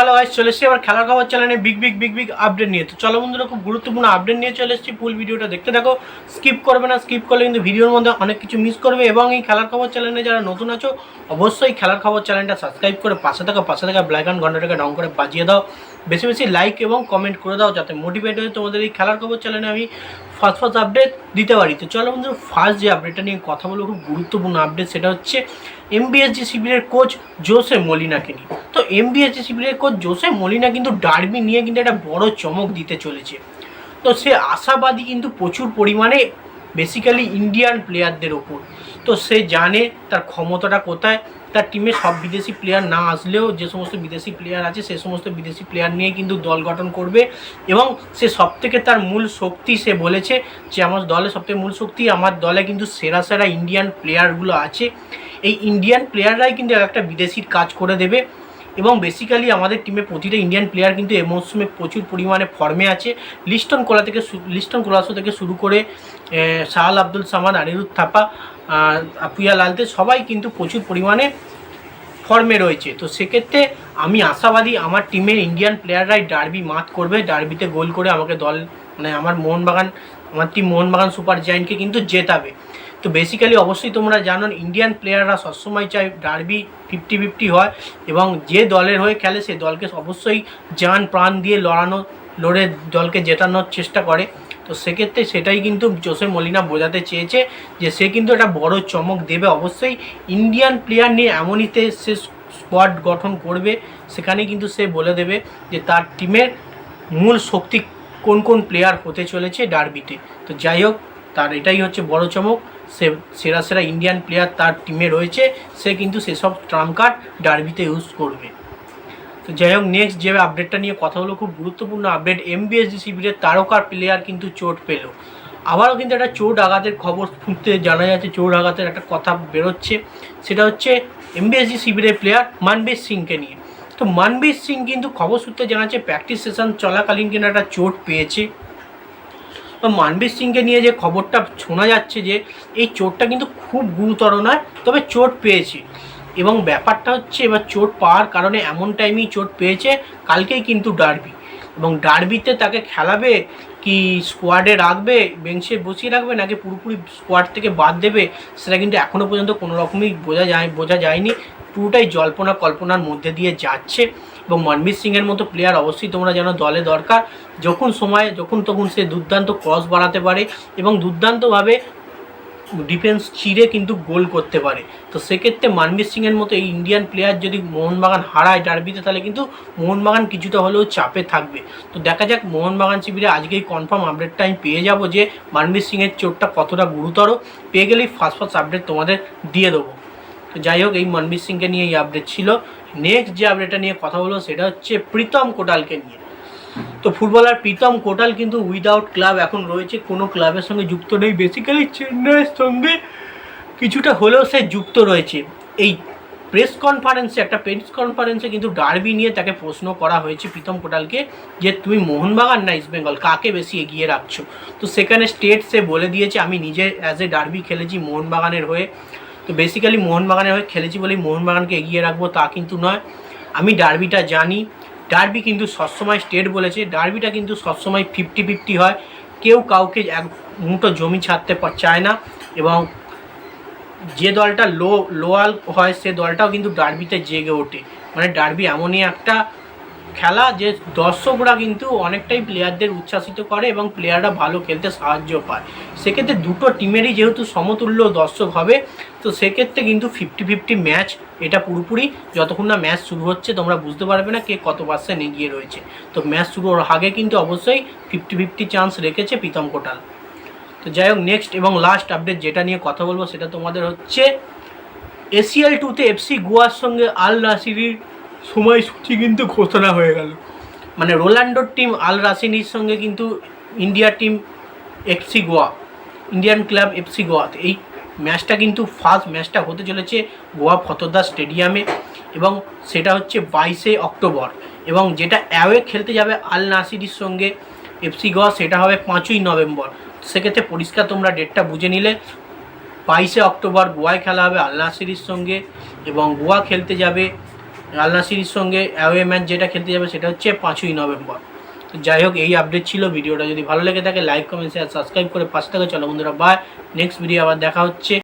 Hello ভাই চলে এসেছি আবার খেলার খবর চ্যানেলে big big big big update নিয়ে। তো চলো বন্ধুরা, খুব গুরুত্বপূর্ণ আপডেট নিয়ে চলে এসেছি। ফুল ভিডিওটা দেখতে থাকো। স্কিপ করবে না স্কিপ করলে কিন্তু ভিডিওর মধ্যে অনেক কিছু মিস করবে। এবং এই খেলার খবর চ্যানেলে যারা নতুন আছো, অবশ্যই খেলার খবর চ্যানেলটা সাবস্ক্রাইব করে পাশে থাকা। পাশে থাকা অ্যান্ড ঘন্টাটাকে ডাউন করে বাজিয়ে দাও। বেশি বেশি লাইক এবং কমেন্ট করে দাও, যাতে মোটিভেট হয়ে তোমাদের এই খেলার খবর চ্যানেলে আমি ফার্স্ট ফার্স্ট আপডেট দিতে পারি। তো চলো বন্ধুরা ফার্স্ট যে আপডেটটা নিয়ে কথা বলব, খুব গুরুত্বপূর্ণ আপডেট সেটা হচ্ছে এমবিএসজি শিবিরের কোচ জোসে মলিনাকে নিয়ে। তো এমবিএসজি শিবিরের কোচ জোসে মলিনা কিন্তু ডার্বি নিয়ে কিন্তু একটা বড় চমক দিতে চলেছে। তো সে আশাবাদী কিন্তু প্রচুর পরিমাণে বেসিক্যালি ইন্ডিয়ান প্লেয়ারদের ওপর। তো সে জানে তার ক্ষমতাটা কোথায়, তার টিমে সব বিদেশি প্লেয়ার না আসলেও যে সমস্ত বিদেশি প্লেয়ার আছে, সে সমস্ত বিদেশি প্লেয়ার নিয়ে কিন্তু দল গঠন করবে এবং সে সব থেকে তার মূল শক্তি সে বলেছে যে, আমার দলে সবথেকে মূল শক্তি আমার দলে কিন্তু সেরা সেরা ইন্ডিয়ান প্লেয়ারগুলো আছে। এই ইন্ডিয়ান প্লেয়াররাই কিন্তু একটা বিদেশির কাজ করে দেবে এবং বেসিক্যালি আমাদের টিমে প্রতিটা ইন্ডিয়ান প্লেয়ার কিন্তু এই মৌসুমে প্রচুর পরিমাণে ফর্মে আছে। লিস্টন কোলা থেকে লিস্টন কোলাসো থেকে শুরু করে শাহাল আব্দুল সামান আনিরুদ্ধ থাপা আপুয়া লালতে সবাই কিন্তু প্রচুর পরিমাণে ফর্মে রয়েছে। তো সেক্ষেত্রে আমি আশাবাদী আমার টিমের ইন্ডিয়ান প্লেয়াররাই ডার্বি মাত করবে ডার্বিতে গোল করে আমাকে দল মানে আমার মোহনবাগান, আমার টিম মোহনবাগান সুপার জায়েন্টকে কিন্তু জেতাবে। তো বেসিক্যালি অবশ্যই তোমরা জানো ইন্ডিয়ান প্লেয়াররা সবসময় চায় ডার্বি ফিফটি ফিফটি হয় এবং যে দলের হয়ে খেলে সেই দলকে অবশ্যই জান প্রাণ দিয়ে লড়ানো, লড়ে দলকে জেতানোর চেষ্টা করে। তো সেক্ষেত্রে সেটাই কিন্তু জোসে মলিনা বোঝাতে চেয়েছে যে সে কিন্তু একটা বড় চমক দেবে। অবশ্যই ইন্ডিয়ান প্লেয়ার নিয়ে এমনইতে সে স্কোয়াড গঠন করবে, সেখানে কিন্তু সে বলে দেবে যে তার টিমের মূল শক্তি কোন কোন প্লেয়ার হতে চলেছে ডার্বিতে তো যাই হোক, তার এটাই হচ্ছে বড় চমক। সে সেরা সেরা ইন্ডিয়ান প্লেয়ার তার টিমে রয়েছে, সে কিন্তু সেসব ট্রাম্প কার্ড ডার্বিতে ইউজ করবে। তো যাই হোক নেক্সট যে আপডেটটা নিয়ে কথা হলো, খুব গুরুত্বপূর্ণ আপডেট এমবিএসজি শিবিরের তারকার প্লেয়ার কিন্তু চোট পেল। আবারও কিন্তু একটা চোট আঘাতের খবর শুনতে জানা যাচ্ছে, চোট আঘাতের একটা কথা বেরোচ্ছে। সেটা হচ্ছে এমবিএসজি শিবিরের প্লেয়ার মানবীর সিংকে নিয়ে। তো মানবীর সিং কিন্তু খবর সূত্রে জানাচ্ছে প্র্যাকটিস সেশন চলাকালীন কিন্তু একটা চোট পেয়েছে। তো মানবীর সিংকে নিয়ে যে খবরটা শোনা যাচ্ছে যে এই চোটটা কিন্তু খুব গুরুতর নয়, তবে চোট পেয়েছে। এবং ব্যাপারটা হচ্ছে এবার চোট পাওয়ার কারণে এমন টাইমেই চোট পেয়েছে, কালকেই কিন্তু ডার্বি। এবং ডার্বিতে তাকে খেলাবে কি স্কোয়াডে রাখবে? বেঞ্চে বসিয়ে রাখবে নাকি পুরোপুরি স্কোয়াড থেকে বাদ দেবে? সেটা কিন্তু এখনও পর্যন্ত কোনো রকমই বোঝা যায় বোঝা যায়নি। পুরোটাই জল্পনা কল্পনার মধ্যে দিয়ে যাচ্ছে এবং মনবীর সিংয়ের মতো প্লেয়ার অবশ্যই তোমরা যেন দলে দরকার। যখন সময় যখন তখন সে দুর্দান্ত ক্রস বাড়াতে পারে এবং দুর্দান্তভাবে ডিফেন্স চিরে কিন্তু গোল করতে পারে। তো সেক্ষেত্রে মানবীর সিংয়ের মতো এই ইন্ডিয়ান প্লেয়ার যদি মোহনবাগান হারায় ডার্বিতে তাহলে কিন্তু মোহনবাগান কিছুটা হলেও চাপে থাকবে। তো দেখা যাক মোহনবাগান শিবিরে আজকেই কনফার্ম আপডেটটা আমি পেয়ে যাব যে মানবীর সিংয়ের চোটটা কতটা গুরুতর। পেয়ে গেলেই ফার্স্ট ফার্স্ট আপডেট তোমাদের দিয়ে দেবো। তো যাই হোক, এই মনবীর সিংকে নিয়ে এই আপডেট ছিল। নেক্সট যে আপডেটটা নিয়ে কথা হলো সেটা হচ্ছে প্রীতম কোটালকে নিয়ে। তো ফুটবলার প্রীতম কোটাল কিন্তু উইদাউট ক্লাব এখন রয়েছে, কোনো ক্লাবের সঙ্গে যুক্ত নেই। বেসিক্যালি চেন্নাইয়ের সঙ্গে কিছুটা হলেও সে যুক্ত রয়েছে। এই প্রেস কনফারেন্সে একটা প্রেস কনফারেন্সে কিন্তু ডার্বি নিয়ে তাকে প্রশ্ন করা হয়েছে প্রীতম কোটালকে যে, তুমি মোহনবাগান না ইস্ট বেঙ্গল কাকে বেশি এগিয়ে রাখছো? তো সেখানে স্টেট সে বলে দিয়েছে, আমি নিজে অ্যাজ এ ডার্বি খেলেছি মোহনবাগানের হয়ে। তো বেসিক্যালি মোহনবাগানের হয়ে খেলেছি বলেই মোহনবাগানকে এগিয়ে রাখব তা কিন্তু নয়। আমি ডার্বিটা জানি। ডার্বি কিন্তু সবসময় স্টেট বলেছে। ডার্বিটা কিন্তু সবসময় ফিফটি ফিফটি হয়। কেউ কাউকে এক মুঠো জমি ছাড়তে চায় না এবং যে দলটা লো লোয়াল হয়, সে দলটাও কিন্তু ডার্বিতে জেগে ওঠে। মানে ডার্বি এমনই একটা খেলা যে দর্শকরা কিন্তু অনেকটাই প্লেয়ারদের উচ্ছ্বাসিত করে এবং প্লেয়াররা ভালো খেলতে সাহায্য পায়। সেক্ষেত্রে দুটো টিমেরই যেহেতু সমতুল্য দর্শক হবে, তো সেক্ষেত্রে কিন্তু ফিফটি ফিফটি ম্যাচ এটা পুরোপুরি। যতক্ষণ না ম্যাচ শুরু হচ্ছে, তোমরা বুঝতে পারবে না কে কত পার্সেন্ট এগিয়ে রয়েছে। তো ম্যাচ শুরুর আগে কিন্তু অবশ্যই ফিফটি ফিফটি চান্স রেখেছে প্রীতম কোটাল। তো যাই হোক নেক্সট এবং লাস্ট আপডেট যেটা নিয়ে কথা বলব সেটা তোমাদের হচ্ছে এসিএল টুতে এফসি গোয়ার সঙ্গে আল নাসিরির সময়সূচি কিন্তু ঘোষণা হয়ে গেল। মানে রোনাল্ডোর টিম আল রাসিনির সঙ্গে কিন্তু ইন্ডিয়ার team FC Goa, Indian club FC গোয়াতে। এই ম্যাচটা কিন্তু ফার্স্ট ম্যাচটা হতে চলেছে গোয়া ফতোদা স্টেডিয়ামে এবং সেটা হচ্ছে বাইশে অক্টোবর এবং যেটা অ্যাওয়ে খেলতে যাবে আল নাসিরির সঙ্গে এফসি গোয়া, সেটা হবে পাঁচই নভেম্বর। সেক্ষেত্রে পরিষ্কার তোমরা ডেটটা বুঝে নিলে, বাইশে অক্টোবর গোয়ায় খেলা হবে আল নাসিরির সঙ্গে এবং গোয়া খেলতে যাবে আল সিরিজ সঙ্গে অ্যাওয়ে ম্যাচ যেটা খেলতে যাবে সেটা হচ্ছে পাঁচই নভেম্বর। তো যাই হোক, এই আপডেট ছিল ভিডিওটা। যদি ভালো লেগে থাকে লাইক কমেন্ট শেয়ার সাবস্ক্রাইব করে পাশে থাকে। চলো বন্ধুরা বাই নেক্সট ভিডিও আবার দেখা হচ্ছে।